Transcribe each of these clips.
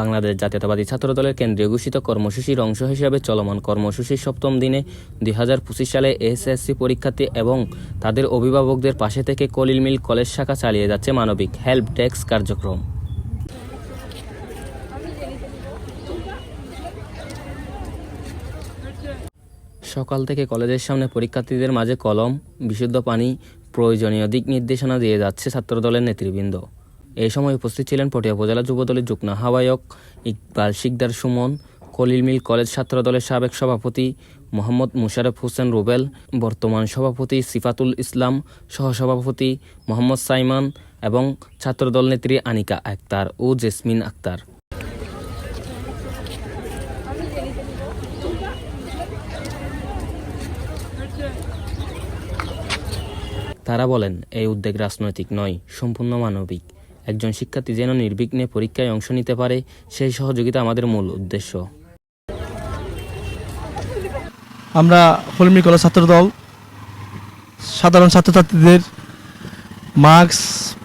বাংলাদেশ জাতীয়তাবাদী ছাত্রদলের কেন্দ্রীয় ঘোষিত কর্মসূচির অংশ হিসেবে চলমান কর্মসূচির সপ্তম দিনে দুই হাজার পঁচিশ সালে এসএসসি পরীক্ষার্থী এবং তাদের অভিভাবকদের পাশে থেকে কলিল মিল কলেজ শাখা চালিয়ে যাচ্ছে মানবিক হেল্প ডেস্ক কার্যক্রম। সকাল থেকে কলেজের সামনে পরীক্ষার্থীদের মাঝে কলম, বিশুদ্ধ পানি প্রয়োজনীয় দিক নির্দেশনা দিয়ে যাচ্ছে ছাত্রদলের নেতৃবৃন্দ। এই সময় উপস্থিত ছিলেন পটিয়া উপজেলা যুবদলের যুগ্ম আহ্বায়ক ইকবাল শিকদার সুমন কলিল মিল কলেজ ছাত্রদলের সাবেক সভাপতি মোহাম্মদ মুশারফ হোসেন রুবেল, বর্তমান সভাপতি সিফাতুল ইসলাম, সহসভাপতি মোহাম্মদ সাইমান এবং ছাত্রদল নেত্রী আনিকা আক্তার ও জেসমিন আক্তার। তারা বলেন, এই উদ্যোগ রাজনৈতিক নয়, সম্পূর্ণ মানবিক। একজন শিক্ষার্থী যেন নির্বিঘ্নে পরীক্ষায় অংশ নিতে পারে, সেই সহযোগিতা আমাদের মূল উদ্দেশ্য। আমরা হলমি কলেজ ছাত্রদল, সাধারণ ছাত্রছাত্রীদের মাস্ক,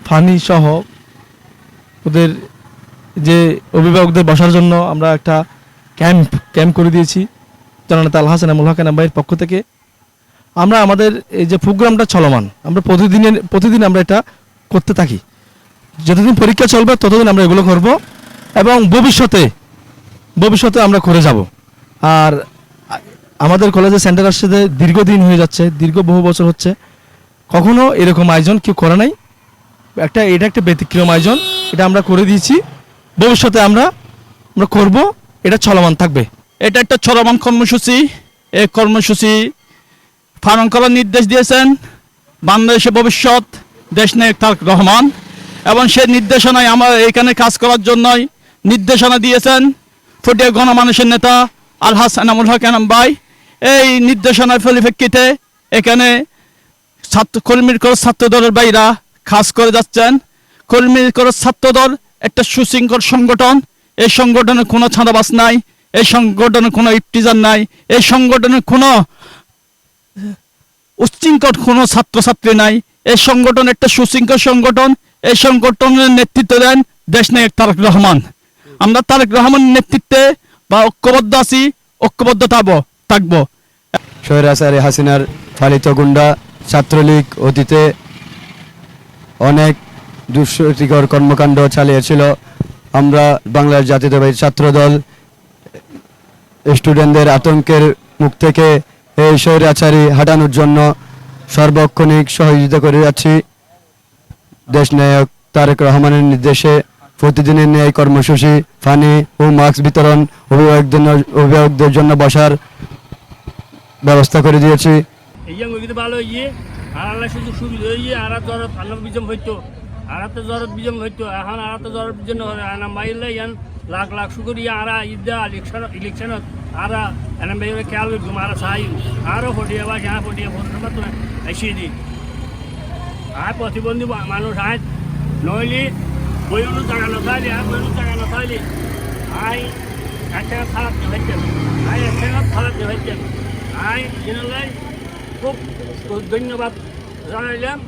ফানি সহ ওদের যে অভিভাবকদের বসার জন্য আমরা একটা ক্যাম্প ক্যাম্প করে দিয়েছি। জননেতা আল হাসান আমুল হাকান পক্ষ থেকে। আমরা আমাদের এই যে প্রোগ্রামটা চলমান, আমরা প্রতিদিনের, প্রতিদিন আমরা এটা করতে থাকি। যতদিন পরীক্ষা চলবে, ততদিন আমরা এগুলো করব এবং ভবিষ্যতে ভবিষ্যতে আমরা করে যাব। আর আমাদের কলেজে সেন্টার আসছে যে দীর্ঘদিন হয়ে যাচ্ছে, দীর্ঘ বহু বছর হচ্ছে। কখনো এরকম আয়োজন কেউ করে নাই। একটা, এটা একটা ব্যতিক্রম আয়োজন, এটা আমরা করে দিয়েছি। ভবিষ্যতে আমরা আমরা করব, এটা চলমান থাকবে। এটা একটা চলমান কর্মসূচি। এই কর্মসূচি পালন করার নির্দেশ দিয়েছেন বাংলাদেশের ভবিষ্যৎ, দেশ নায়ক তারেক রহমান, এবং সেই নির্দেশনায় আমার এখানে কাজ করার জন্যই নির্দেশনা দিয়েছেন ফটিয়া গণমানুষের নেতা আল হাসান আমুল হক এনাম ভাই। এই নির্দেশনার পরিপ্রেক্ষিতে এখানে ছাত্র কর্মীর করে ছাত্র দলের বাইরা কাজ করে যাচ্ছেন। কর্মীর করে ছাত্র দল একটা সুশৃঙ্খল সংগঠন। এই সংগঠনে কোনো ছাঁদাবাস নাই, এই সংগঠনে কোনো ইফটিজার নাই, এই সংগঠনে কোনো উচ্ছৃঙ্খল কোনো ছাত্রছাত্রী নাই। এই সংগঠন একটা সুশৃঙ্খল সংগঠন। এই সংগঠনের নেতৃত্ব দেন দেশ নায়ক তারেক রহমান। আমরা তারেক রহমানের নেতৃত্বে বা ঐক্যবদ্ধ আছি, ঐক্যবদ্ধ থাকব। থাকব স্বৈরাচারী হাসিনার পালিত গুন্ডা ছাত্রলীগ অতীতে অনেক দুষ্কৃতিকর কর্মকাণ্ড চালিয়েছিল। আমরা বাংলার জাতীয়তাবাদী ছাত্রদল, স্টুডেন্টদের আতঙ্কের মুখ থেকে এই স্বৈরাচারী হাঁটানোর জন্য সর্বক্ষণিক সহযোগিতা করে যাচ্ছি। দেশনায়ক তারেক রহমানের নির্দেশে প্রতিদিনের ন্যায় কর্মসূচি পানি ও মাস্ক বিতরণ অভিভাবকদের অভিভাবকদের জন্য বসার ব্যবস্থা করে দিয়েছি। ভালো সুযোগ আর বিজম বিজম লাখ লাখ শুকুর ইয়ে আর ইদ্যা ইলেকশন ইলেকশনত আর সাই আরও ফটিয়ে বা হ্যাঁ ফটিয়ে ফোন তো এসে দি আর প্রতিবন্ধী মানুষ আয় নইলে বইগুলো জায়গা নথাইলে আর বইগুলো জায়গা নথাইলে আই একটা খারাপ হয়েছেন আই একটা খারাপ হয়েছেন আই জেনারেল খুব ধন্যবাদ জানাইলাম